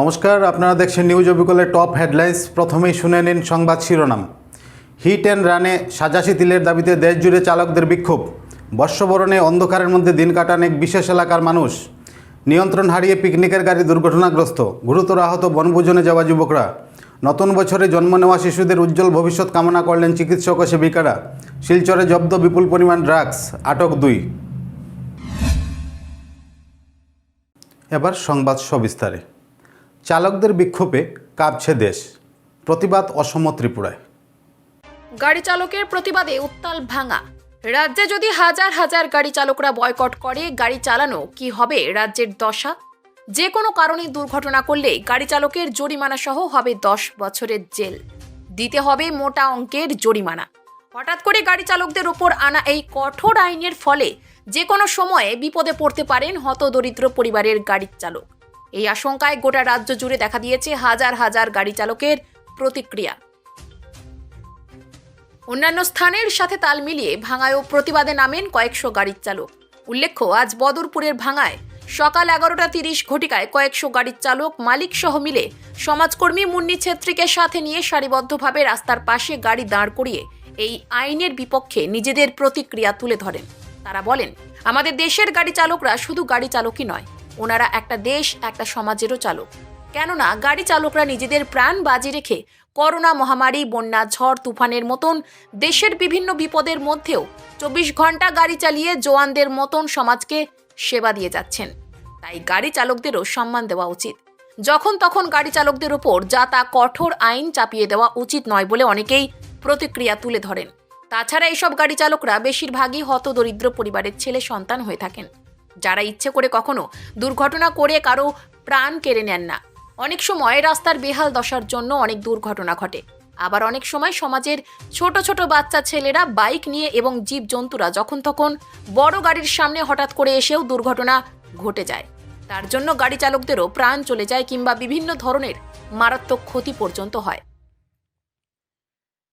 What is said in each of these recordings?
নমস্কার, আপনারা দেখছেন নিউজ অবিকলের টপ হেডলাইন্স প্রথমেই শুনে নিন সংবাদ শিরোনাম। হিট অ্যান্ড রানে সাজাসি তিলের দাবিতে দেশ জুড়ে চালকদের বিক্ষোভ। বর্ষবরণে অন্ধকারের মধ্যে দিন কাটান এক বিশেষ এলাকার মানুষ। নিয়ন্ত্রণ হারিয়ে পিকনিকের গাড়ি দুর্ঘটনাগ্রস্ত। গুরুতর আহত বনভোজনে যাওয়া যুবকরা। নতুন বছরে জন্ম নেওয়া শিশুদের উজ্জ্বল ভবিষ্যৎ কামনা করলেন চিকিৎসক ও সেবিকারা। শিলচরে জব্দ বিপুল পরিমাণ ড্রাগস আটক দুই। এবার সংবাদ সবিস্তারে। চালকদের বিক্ষোভে কাঁপছে দেশ। প্রতিবাদ অসম ত্রিপুরায়। গাড়ি চালকের প্রতিবাদে উত্তাল ভাঙা। রাজ্যে যদি হাজার হাজার গাড়ি চালকরা বয়কট করে, গাড়ি চালানো কি হবে রাজ্যের দশা? যে কোনো কারণে দুর্ঘটনা করলে গাড়ি চালকের জরিমানা সহ হবে দশ বছরের জেল। দিতে হবে মোটা অঙ্কের জরিমানা। হঠাৎ করে গাড়ি চালকদের ওপর আনা এই কঠোর আইনের ফলে যে কোনো সময়ে বিপদে পড়তে পারেন হতদরিদ্র পরিবারের গাড়ির চালক। এই আশঙ্কায় গোটা রাজ্য জুড়ে দেখা দিয়েছে হাজার হাজার গাড়ি চালকের প্রতিক্রিয়া। অন্যান্য স্থানের সাথে তাল মিলিয়ে ভাঙায়ও প্রতিবাদে নামেন কয়েকশো গাড়ির চালক। উল্লেখ্য, আজ বদরপুরের ভাঙায় সকাল এগারোটা তিরিশ ঘটিকায় কয়েকশো গাড়ির চালক মালিক সহ মিলে সমাজকর্মী মুন্নি ছেত্রীকে সাথে নিয়ে সারিবদ্ধভাবে রাস্তার পাশে গাড়ি দাঁড় করিয়ে এই আইনের বিপক্ষে নিজেদের প্রতিক্রিয়া তুলে ধরেন। তারা বলেন, আমাদের দেশের গাড়ি চালকরা শুধু গাড়ি চালকই নয় ওনারা একটা দেশ, একটা সমাজেরও চালক। কেননা, গাড়ি চালকরা নিজেদের প্রাণ বাজি রেখে করোনা মহামারী, বন্যা, ঝড়, তুফানের মতন দেশের বিভিন্ন বিপদের মধ্যেও চব্বিশ ঘণ্টা গাড়ি চালিয়ে জওয়ানদের মতন সমাজকে সেবা দিয়ে যাচ্ছেন। তাই গাড়ি চালকদেরও সম্মান দেওয়া উচিত। যখন তখন গাড়ি চালকদের ওপর যা তা কঠোর আইন চাপিয়ে দেওয়া উচিত নয় বলে অনেকেই প্রতিক্রিয়া তুলে ধরেন। তাছাড়া এইসব গাড়ি চালকরা বেশিরভাগই হতদরিদ্র পরিবারের ছেলে সন্তান হয়ে থাকেন। যারা ইচ্ছে করে কখনো দুর্ঘটনা করে কারও প্রাণ কেড়ে নেন না। অনেক সময় রাস্তার বেহাল দশার জন্য অনেক দুর্ঘটনা ঘটে। আবার অনেক সময় সমাজের ছোট ছোট বাচ্চা ছেলেরা বাইক নিয়ে এবং জীব জন্তুরা যখন তখন বড় গাড়ির সামনে হঠাৎ করে এসেও দুর্ঘটনা ঘটে যায়। তার জন্য গাড়ি চালকদেরও প্রাণ চলে যায় কিংবা বিভিন্ন ধরনের মারাত্মক ক্ষতি পর্যন্ত হয়।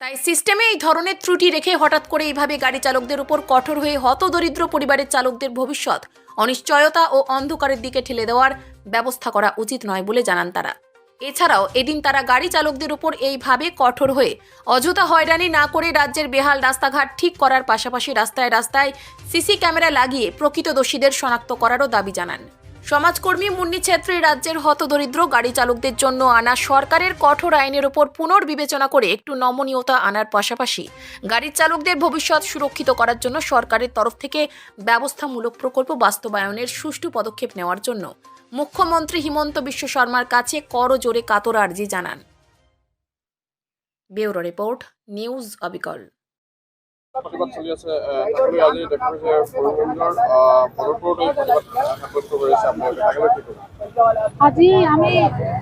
তাই সিস্টেমে এই ধরনের ত্রুটি রেখে হঠাৎ করে এইভাবে গাড়ি চালকদের উপর কঠোর হয়ে হতদরিদ্র পরিবারের চালকদের ভবিষ্যৎ, অনিশ্চয়তা ও অন্ধকারের দিকে ঠেলে দেওয়ার ব্যবস্থা করা উচিত নয় বলে জানান তারা। এছাড়াও এদিন তারা গাড়ি চালকদের উপর এইভাবে কঠোর হয়ে অযথা হয়রানি না করে রাজ্যের বেহাল রাস্তাঘাট ঠিক করার পাশাপাশি রাস্তায় রাস্তায় সিসি ক্যামেরা লাগিয়ে প্রকৃত দোষীদের শনাক্ত করারও দাবি জানান। সমাজকর্মী মুন্নি ছেত্রী রাজ্যের হতদরিদ্র গাড়ি চালকদের জন্য আনা সরকারের কঠোর আইনের ওপর পুনর্বিবেচনা করে একটু নমনীয়তা আনার পাশাপাশি গাড়ির চালকদের ভবিষ্যৎ সুরক্ষিত করার জন্য সরকারের তরফ থেকে ব্যবস্থামূলক প্রকল্প বাস্তবায়নের সুষ্ঠু পদক্ষেপ নেওয়ার জন্য মুখ্যমন্ত্রী হিমন্ত বিশ্ব শর্মার কাছে করজোরে কাতর আর্জি জানান। ব্যুরো রিপোর্ট, নিউজ অবিকল। প্ৰতিবাদ চলি আছে আহ, আজি দেখা গৈছে বৰষুণত এই প্ৰতিবাদ সাব্যস্ত কৰিছে আপোনালোকে তাকে কি আজি আমি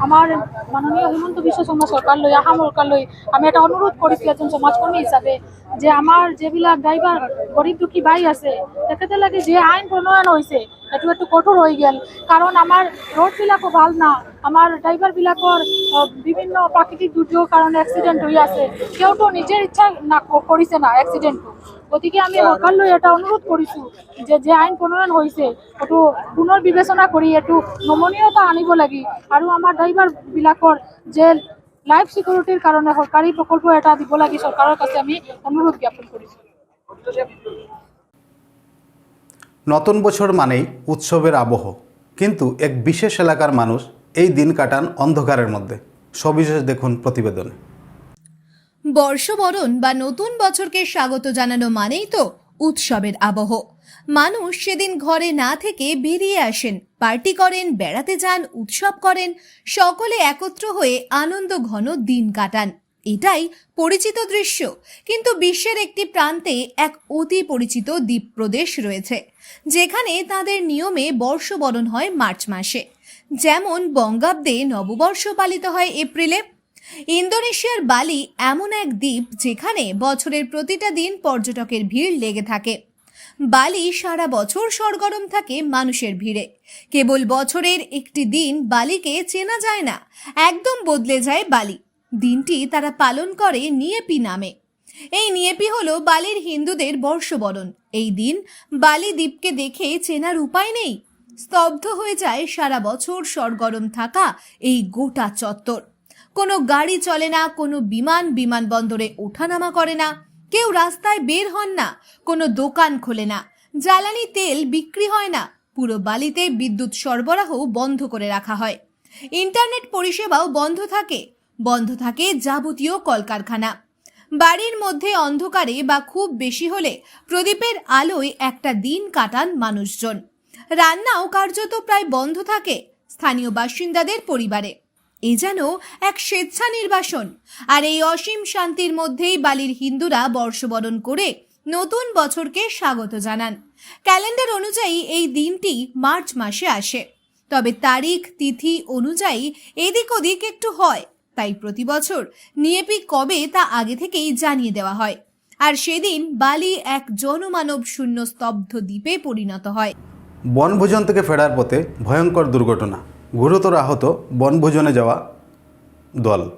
আমাৰ মাননীয় হিমন্ত বিশ্ব শৰ্মা চৰকাৰলৈ অসম চৰকাৰলৈ আমি এটা অনুৰোধ কৰিছোঁ এজন সমাজকৰ্মী হিচাপে যে আমাৰ যিবিলাক ড্ৰাইভাৰ গৰীব দুখী ভাই আছে তেখেতলোকে যি আইন প্ৰণয়ন হৈছে সেইটো একটু কঠোৰ হৈ গ'ল। কাৰণ আমাৰ ৰোডবিলাকো ভালো না। আমাৰ ড্ৰাইভাৰবিলাকৰ বিভিন্ন প্ৰাকৃতিক দুৰ্যোগৰ কাৰণে এক্সিডেণ্ট হৈ আছে। তেওঁতো নিজৰ ইচ্ছা না কৰিছে না এক্সিডেণ্টটো গতিকে আমি চৰকাৰলৈ এটা অনুৰোধ কৰিছোঁ যে যে আইন প্ৰণয়ন হৈছে সেইটো পুনৰ বিবেচনা কৰি এইটো নমনীয়তা আনিব লাগে। আৰু আমাৰ ড্ৰাইভাৰবিলাকৰ যে লাইফ চিকিউৰিটিৰ কাৰণে চৰকাৰী প্ৰকল্প এটা দিব লাগে চৰকাৰৰ কাছে আমি অনুৰোধ জ্ঞাপন কৰিছোঁ। নতুন বছর মানেই উৎসবের আবহ। কিন্তু এক বিশেষ এলাকার মানুষ এই দিন কাটান অন্ধকারের মধ্যে। সবিশেষ দেখুন প্রতিবেদনে। বর্ষবরণ বা নতুন বছরকে স্বাগত জানানো মানেই তো উৎসবের আবহ। মানুষ সেদিন ঘরে না থেকে বেরিয়ে আসেন, পার্টি করেন, বেড়াতে যান, উৎসব করেন, সকলে একত্র হয়ে আনন্দ ঘন দিন কাটান। এটাই পরিচিত দৃশ্য। কিন্তু বিশ্বের একটি প্রান্তে এক অতি পরিচিত দ্বীপ প্রদেশ রয়েছে, যেখানে তাদের নিয়মে বর্ষবরণ হয় মার্চ মাসে। যেমন বঙ্গাব্দে নববর্ষ পালিত হয় এপ্রিলে, ইন্দোনেশিয়ার বালি এমন এক দ্বীপ যেখানে বছরের প্রতিটা দিন পর্যটকের ভিড় লেগে থাকে। বালি সারা বছর সরগরম থাকে মানুষের ভিড়ে। কেবল বছরের একটি দিন বালিকে চেনা যায় না, একদম বদলে যায় বালি। দিনটি তারা পালন করে নিয়েপি নামে। এই নিয়েপি হলো বালির হিন্দুদের বর্ষবরণ। এই দিন বালি দ্বীপকে দেখে চেনার উপায় নেই। স্তব্ধ হয়ে যায় সারা বছর সরগরম থাকা এই গোটা চত্বর। কোনো গাড়ি চলে না, কোনো বিমান বিমানবন্দরে ওঠানামা করে না, কেউ রাস্তায় বের হন না, কোনো দোকান খোলে না, জ্বালানি তেল বিক্রি হয় না, পুরো বালিতে বিদ্যুৎ সরবরাহ বন্ধ করে রাখা হয়। ইন্টারনেট পরিষেবাও বন্ধ থাকে বন্ধ থাকে যাবতীয় কলকারখানা। বাড়ির মধ্যে অন্ধকারে বা খুব বেশি হলে প্রদীপের আলোয় একটা দিন কাটান মানুষজন। রান্নাও কার্যত প্রায় বন্ধ থাকে স্থানীয় বাসিন্দাদের পরিবারে। এ যেন এক স্বেচ্ছা নির্বাসন। আর এই অসীম শান্তির মধ্যেই বালির হিন্দুরা বর্ষবরণ করে নতুন বছরকে স্বাগত জানান। ক্যালেন্ডার অনুযায়ী এই দিনটি মার্চ মাসে আসে। তবে তারিখ, তিথি অনুযায়ী এদিক ওদিক একটু হয়। তাই প্রতি বছর নিয়েপি কবে তা আগে থেকেই জানিয়ে দেওয়া হয়। আর সেদিন বালি এক জনমানব শূন্য স্তব্ধ দ্বীপে পরিণত হয়। বনভোজন থেকে ফেরার পথে ভয়ঙ্কর দুর্ঘটনা। গুরুতর আহত বনভোজনে যাওয়া দল।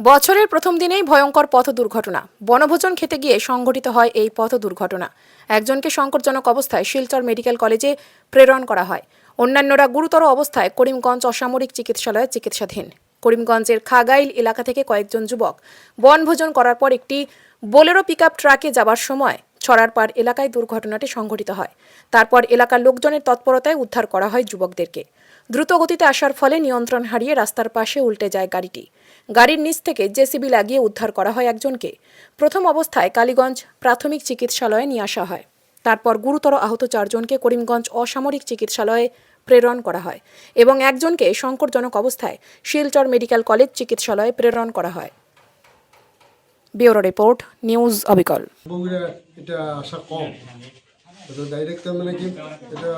বছরের প্রথম দিনেই ভয়ঙ্কর পথ দুর্ঘটনা। বনভোজন খেতে গিয়ে সংঘটিত হয় এই পথ দুর্ঘটনা। একজনকে সংকটজনক অবস্থায় শিলচর মেডিকেল কলেজে প্রেরণ করা হয়। অন্যান্যরা গুরুতর অবস্থায় করিমগঞ্জ অসামরিক চিকিৎসালয়ে চিকিৎসাধীন। করিমগঞ্জের খাগাইল এলাকা থেকে কয়েকজন যুবক বনভোজন করার পর একটি বোলেরো পিকআপ ট্রাকে যাবার সময় ছড়ার পার এলাকায় দুর্ঘটনাটি সংঘটিত হয়। তারপর এলাকার লোকজনের তৎপরতায় উদ্ধার করা হয় যুবকদেরকে। দ্রুত গতিতে আসার ফলে নিয়ন্ত্রণ হারিয়ে রাস্তার পাশে উল্টে যায় গাড়িটি। গাড়ির নিচ থেকে জেসিবি লাগিয়ে উদ্ধার করা হয় একজনকে। প্রথম অবস্থায় কালীগঞ্জ প্রাথমিক চিকিৎসালয়ে নিয়ে আসা হয়। তারপর গুরুতর আহত চারজনকে করিমগঞ্জ অসামরিক চিকিৎসালয়ে প্রেরণ করা হয় এবং একজনকে সংকটজনক অবস্থায় শিলচর মেডিকেল কলেজ চিকিৎসালয়ে প্রেরণ করা হয়। ব্যুরো রিপোর্ট নিউজ অবিকল। এটা আসা কম। এটা ডাইরেক্ট তার মানে কি? এটা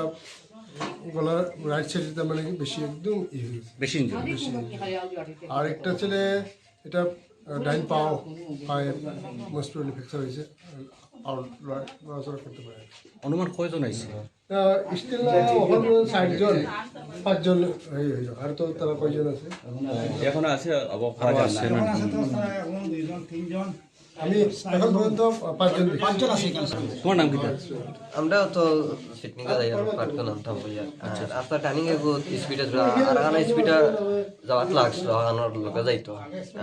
গলার রাইট সাইডে তার মানে কি? বেশি একদম ই। বেশি বেশি আর একটা ছেলে এটা ডাইন পাও পায়ে মোস্ট ফ্র্যাকচার হয়েছে আর লড়াচড়া করতে পারে। অনুমান কয়জন আইছে স্টিল ওখানে ষাটজন পাঁচজন এই যাবে। আর তো তারা কয়জন আছে? এখন আছে আরও আছে আমি এখন পর্যন্ত পাঁচজন পাঁচজন আছে তোমার নাম কি আমরাও তো সিটনিকা যাই পাটকা আর রাস্তা টার্নিং এ বহুত স্পিডে আর আগানো স্পিডে যাওয়াত লাগছিল আগানোর লোকে যাইতো।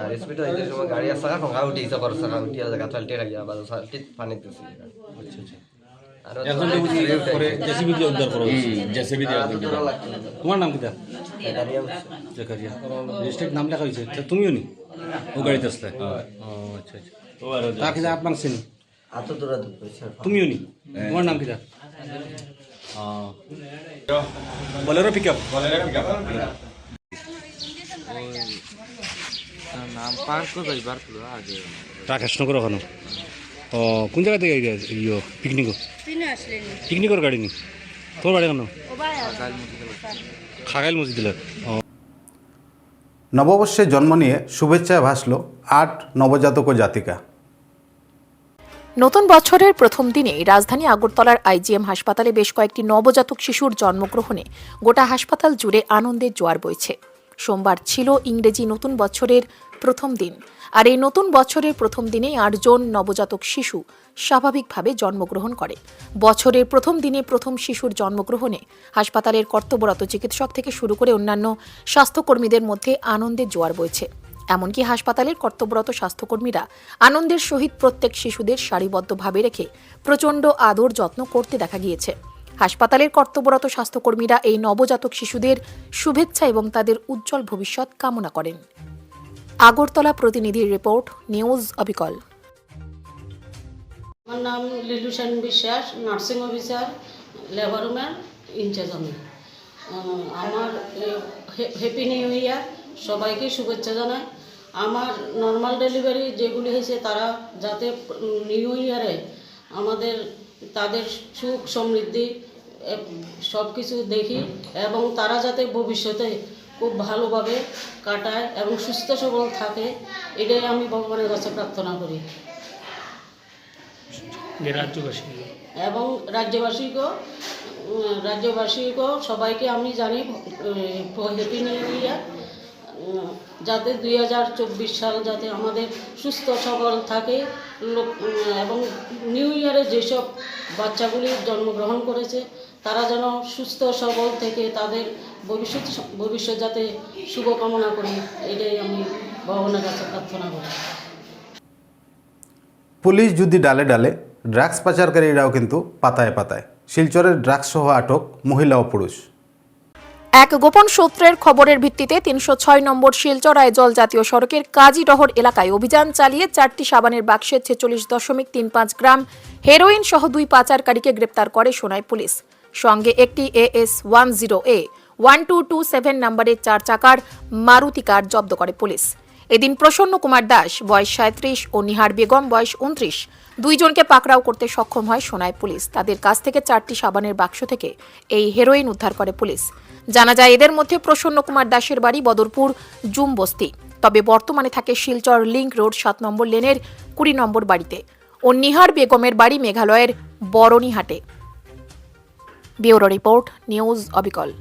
আর স্পিডে যাইতে সময় গাড়ি আর চাকা ঠোকা উঠি ইচ্ছা করে চাকা উঠি আর জায়গা চালতে রাখিয়া বা চালতে পানি দিছি। আচ্ছা আচ্ছা। আর একজন পরে জেসিবি দিয়ে উদ্ধার করা হয়েছে জেসিবি দিয়ে উদ্ধার করা। তোমার নাম কিটা? জাকারিয়া রেজিস্ট্রেট নাম লেখা হয়েছে। তুমিও নি? ও গাড়িতে আসলে? আচ্ছা আচ্ছা। তাকে যা আপনার চিনি আতো দূরা দূর করেছে তুমিও নি? তোমার নাম কিটা? বলেরো পিক আপ রাকেশনগর ওখানে। ও কোন জায়গা থেকে ইয়ে পিকনিক পিকনিকের গাড়ি নি? তোর বাড়ি কেন? খাগাইল মসজিদ নববর্ষে জন্ম নিয়ে শুভেচ্ছায় ভাসল আট নবজাতক জাতিকা। নতুন বছরের প্রথম দিনে রাজধানী আগরতলার আইজিএম হাসপাতালে বেশ কয়েকটি নবজাতক শিশুর জন্মগ্রহণে গোটা হাসপাতাল জুড়ে আনন্দের জোয়ার বইছে। সোমবার ছিল ইংরেজি নতুন বছরের প্রথম দিন। আর এই নতুন বছরের প্রথম দিনে আটজন নবজাতক শিশু স্বাভাবিকভাবে জন্মগ্রহণ করে। বছরের প্রথম দিনে প্রথম শিশুর জন্মগ্রহণে হাসপাতালের কর্তব্যরত চিকিৎসক থেকে শুরু করে অন্যান্য স্বাস্থ্যকর্মীদের মধ্যে আনন্দের জোয়ার বইছে। এমনকি হাসপাতালের কর্তব্যরত স্বাস্থ্যকর্মীরা আনন্দের সহিত প্রত্যেক শিশুদের সারিবদ্ধভাবে রেখে প্রচণ্ড আদর যত্ন করতে দেখা গিয়েছে। হাসপাতালের কর্তব্যরত স্বাস্থ্যকর্মীরা এই নবজাতক শিশুদের শুভেচ্ছা এবং তাদের উজ্জ্বল ভবিষ্যৎ কামনা করেন। আগরতলা প্রতিনিধির রিপোর্ট, নিউজ অবিকল। আমার নাম Lilu Sen Biswas, nursing officer, labour রুমের ইনচার্জ আমি আমার হ্যাপি নিউ ইয়ার সবাইকে শুভেচ্ছা জানাই। আমার নর্মাল ডেলিভারি যেগুলি হয়েছে, তারা যাতে নিউ ইয়ারে আমাদের, তাদের সুখ সমৃদ্ধি সব কিছু দেখি এবং তারা যাতে ভবিষ্যতে খুব ভালোভাবে কাটায় এবং সুস্থ সবল থাকে এটাই আমি ভগবানের কাছে প্রার্থনা করি। এবং রাজ্যবাসীকেও রাজ্যবাসীকেও সবাইকে আমি জানি হ্যাপি নিউ ইয়ার যাতে দুই হাজার চব্বিশ সাল যাতে আমাদের সুস্থ সবল থাকে এবং নিউ ইয়ারে যেসব বাচ্চাগুলি জন্মগ্রহণ করেছে তারা যেন সুস্থ সবল থেকে তাদের ভবিষ্যৎ ভবিষ্যৎ যাতে শুভকামনা করি, এটাই আমি ভগবানের কাছে প্রার্থনা করি। পুলিশ যদি ডালে ডালে, ড্রাগস পাচারকারীরাও কিন্তু পাতায় পাতায়। শিলচরের ড্রাগস সহ আটক মহিলা ও পুরুষ। এক গোপন সূত্রের খবরের ভিত্তিতে তিনশো ছয় নম্বর শিলচর আইজল জাতীয় সড়কের কাজীডহর এলাকায় অভিযান চালিয়ে চারটি সাবানের বাক্সে ছেচল্লিশ দশমিক তিন পাঁচ গ্রাম হেরোইন সহ দুই পাচারকারীকে গ্রেপ্তার করে সোনাই পুলিশ। সঙ্গে একটি AS one zero A one two two seven নম্বরের চার চাকার মারুতি কার জব্দ করে পুলিশ। এদিন প্রসন্ন কুমার দাস, বয়স সাঁত্রিশ, ও নিহার বেগম, বয়স উনত্রিশ দুইজনকে পাকড়াও করতে সক্ষম হয় সোনাই পুলিশ। তাদের কাছ থেকে চারটি সাবানের বাক্স থেকে এই হেরোইন উদ্ধার করে পুলিশ। জানা যায় এদের মধ্যে প্রসন্ন কুমার দাসের বাড়ি বদরপুর, জুম বস্তি। তবে বর্তমানে থাকে শিলচর লিংক রোড, সাত নম্বর লেনের কুড়ি নম্বর বাড়িতে। ও নিহার বেগমের বাড়ি মেঘালয়ের বরণীহাটে। ব্যুরো রিপোর্ট, নিউজ অবিকল।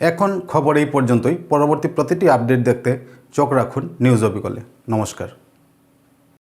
এখন খবর এই পর্যন্তই। পরবর্তী প্রতিটি আপডেট দেখতে চোখ রাখুন নিউজ অবিকলে। নমস্কার।